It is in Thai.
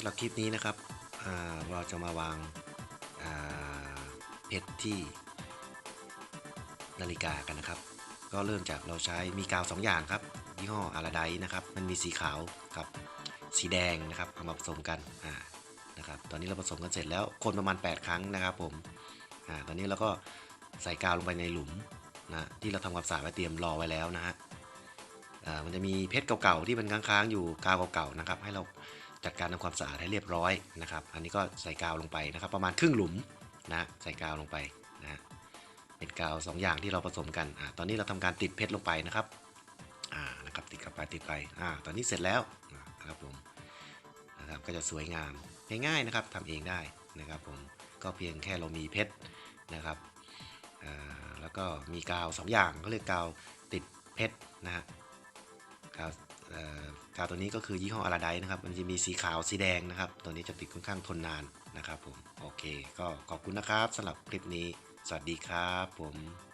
ำหรับคลิปนี้นะครับเราจะมาวางาเพชรที่นาฬิกากันนะครับ ก็เริ่มจากเราใช้มีกาวสองอย่างครับยี่ห้ออาราไดนะครับ มันมีสีขาวกับสีแดงนะครับเอามาผสมกันอ่านะครับ ตอนนี้เราผสมกันเสร็จแล้วคนประมาณ 8 ครั้งนะครับผมอ่าตอนนี้เราก็ใส่กาวลงไปในหลุมนะที่เราทำความสะอาดไว้เตรียมรอไว้แล้วนะฮะอ่ามันจะมีเพชรเก่าๆที่มันค้างๆอยู่กาวเก่าๆนะครับ ให้เรา จัดการทำความสะอาดให้เรียบร้อยนะครับ อันนี้ก็ใส่กาวลงไปนะครับ ประมาณครึ่งหลุมนะใส่กาวลงไปนะเป็นกาวสองอย่างที่เราผสมกันอ่าตอนนี้เราทำการติดเพชรลงไปนะครับอ่านะครับติดกับไปติดไปอ่าตอนนี้เสร็จแล้วนะครับผมนะครับก็จะสวยงามง่ายๆนะครับทำเองได้นะครับผมก็เพียงแค่เรามีเพชรนะครับอ่าแล้วก็มีกาวสองอย่างก็เรียกกาวติดเพชรนะฮะกาว กาวตัวนี้ก็คือยี่ห้ออาราไดนะครับมันจะมีสีขาวสีแดงนะครับ ตัวนี้จะติดค่อนข้างทนนานนะครับผมโอเค ก็ขอบคุณนะครับสำหรับคลิปนี้ สวัสดีครับผม